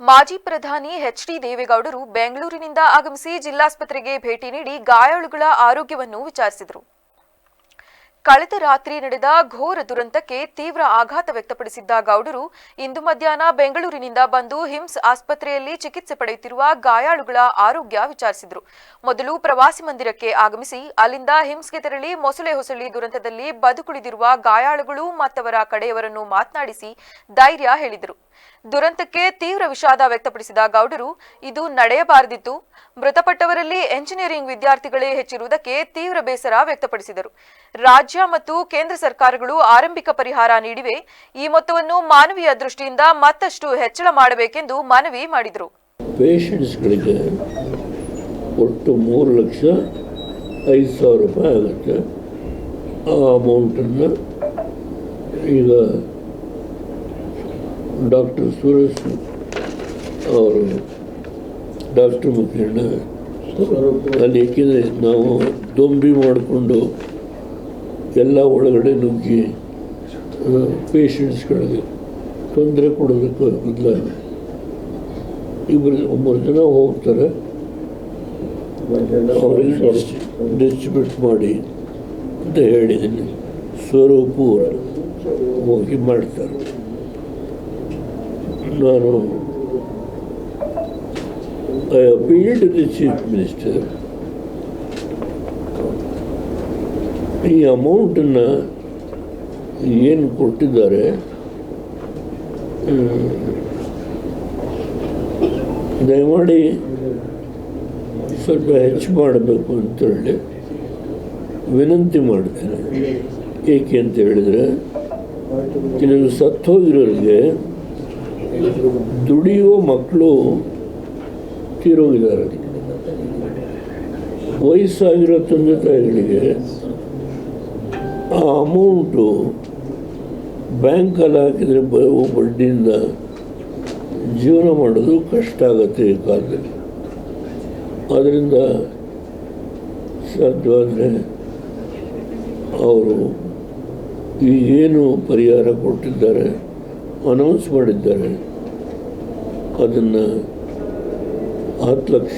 ಮಾಜಿ ಪ್ರಧಾನಿ H D ದೇವೇಗೌಡರು ಬೆಂಗಳೂರಿನಿಂದ ಆಗಮಿಸಿ ಜಿಲ್ಲಾಸ್ಪತ್ರೆಗೆ ಭೇಟಿ ನೀಡಿ ಗಾಯಾಳುಗಳ ಆರೋಗ್ಯವನ್ನು ವಿಚಾರಿಸಿದರು. ಕಳೆದ ರಾತ್ರಿ ನಡೆದ ಘೋರ ದುರಂತಕ್ಕೆ ತೀವ್ರ ಆಘಾತ ವ್ಯಕ್ತಪಡಿಸಿದ್ದ ಗೌಡರು ಇಂದು ಮಧ್ಯಾಹ್ನ ಬೆಂಗಳೂರಿನಿಂದ ಬಂದು ಹಿಮ್ಸ್ ಆಸ್ಪತ್ರೆಯಲ್ಲಿ ಚಿಕಿತ್ಸೆ ಪಡೆಯುತ್ತಿರುವ ಗಾಯಾಳುಗಳ ಆರೋಗ್ಯ ವಿಚಾರಿಸಿದರು. ಮೊದಲು ಪ್ರವಾಸಿ ಮಂದಿರಕ್ಕೆ ಆಗಮಿಸಿ ಅಲ್ಲಿಂದ ಹಿಮ್ಸ್ಗೆ ತೆರಳಿ ಮೊಸಳೆ ಹೊಸಳಿ ದುರಂತದಲ್ಲಿ ಬದುಕುಳಿದಿರುವ ಗಾಯಾಳುಗಳು ಮತ್ತವರ ಕಡೆಯವರನ್ನು ಮಾತನಾಡಿಸಿ ಧೈರ್ಯ ಹೇಳಿದರು. ದುರಂತಕ್ಕೆ ತೀವ್ರ ವಿಷಾದ ವ್ಯಕ್ತಪಡಿಸಿದ ಗೌಡರು, ಇದು ನಡೆಯಬಾರದಿತ್ತು. ಮೃತಪಟ್ಟವರಲ್ಲಿ ಎಂಜಿನಿಯರಿಂಗ್ ವಿದ್ಯಾರ್ಥಿಗಳೇ ಹೆಚ್ಚಿರುವುದಕ್ಕೆ ತೀವ್ರ ಬೇಸರ ವ್ಯಕ್ತಪಡಿಸಿದರು. ರಾಜ್ಯ ಮತ್ತು ಕೇಂದ್ರ ಸರ್ಕಾರಗಳು ಆರಂಭಿಕ ಪರಿಹಾರ ನೀಡಿವೆ. ಈ ಮೊತ್ತವನ್ನು ಮಾನವೀಯ ದೃಷ್ಟಿಯಿಂದ ಮತ್ತಷ್ಟು ಹೆಚ್ಚಳ ಮಾಡಬೇಕೆಂದು ಮನವಿ ಮಾಡಿದರು. ಪೇಷಂಟ್ಸ್ಗಳಿಗೆ ಒಟ್ಟು ಮೂರು ಲಕ್ಷ ಐದು ಸಾವಿರ ರೂಪಾಯಿ ಆಗುತ್ತೆ. ಆ ಅಮೌಂಟನ್ನು ಈಗ ಡಾಕ್ಟರ್ ಸುರೇಶ್ ಅವರು, ಡಾಕ್ಟರ್ ಮುಖಂಡ ಅಲ್ಲಿ ನಾವು ದೊಂಬಿ ಮಾಡಿಕೊಂಡು ಎಲ್ಲ ಒಳಗಡೆ ನುಗ್ಗಿ ಪೇಷಂಟ್ಸ್ಗಳಿಗೆ ತೊಂದರೆ ಕೊಡೋದಕ್ಕೆ ಬದಲಾಗಿ ಇಬ್ಬರು ಒಂಬತ್ತು ಜನ ಹೋಗ್ತಾರೆ. ಅವರಿಗೆ ಡಿಸ್ಟ್ರಿಬ್ಯೂಟ್ ಮಾಡಿ ಅಂತ ಹೇಳಿದ್ದೀನಿ. ಸ್ವರೂಪು ಹೋಗಿ ಮಾಡ್ತಾರೆ. ನಾನು I appealed to the chief minister ಈ ಅಮೌಂಟನ್ನು ಏನು ಕೊಟ್ಟಿದ್ದಾರೆ? ದಯಮಾಡಿ ಸ್ವಲ್ಪ ಹೆಚ್ಚು ಮಾಡಬೇಕು ಅಂತೇಳಿ ವಿನಂತಿ ಮಾಡ್ತೇನೆ. ಏಕೆ ಅಂತ ಹೇಳಿದರೆ, ಕೆಲವು ಸತ್ತೋಗಿರೋರಿಗೆ ದುಡಿಯೋ ಮಕ್ಕಳು ತೀರೋಗಿದ್ದಾರೆ. ವಯಸ್ಸಾಗಿರೋ ತಂದೆ ತಾಯಿಗಳಿಗೆ ಆ ಅಮೌಂಟು ಬ್ಯಾಂಕಲ್ಲಿ ಹಾಕಿದರೆ ಬರುವ ಬಡ್ಡಿಯಿಂದ ಜೀವನ ಮಾಡೋದು ಕಷ್ಟ ಆಗುತ್ತೆ ಈ ಕಾಲದಲ್ಲಿ. ಆದ್ದರಿಂದ ಸಾಧ್ಯವಾದರೆ ಅವರು ಏನು ಪರಿಹಾರ ಕೊಟ್ಟಿದ್ದಾರೆ ಅನೌನ್ಸ್ ಮಾಡಿದ್ದಾರೆ, ಅದನ್ನು ಹತ್ತು ಲಕ್ಷ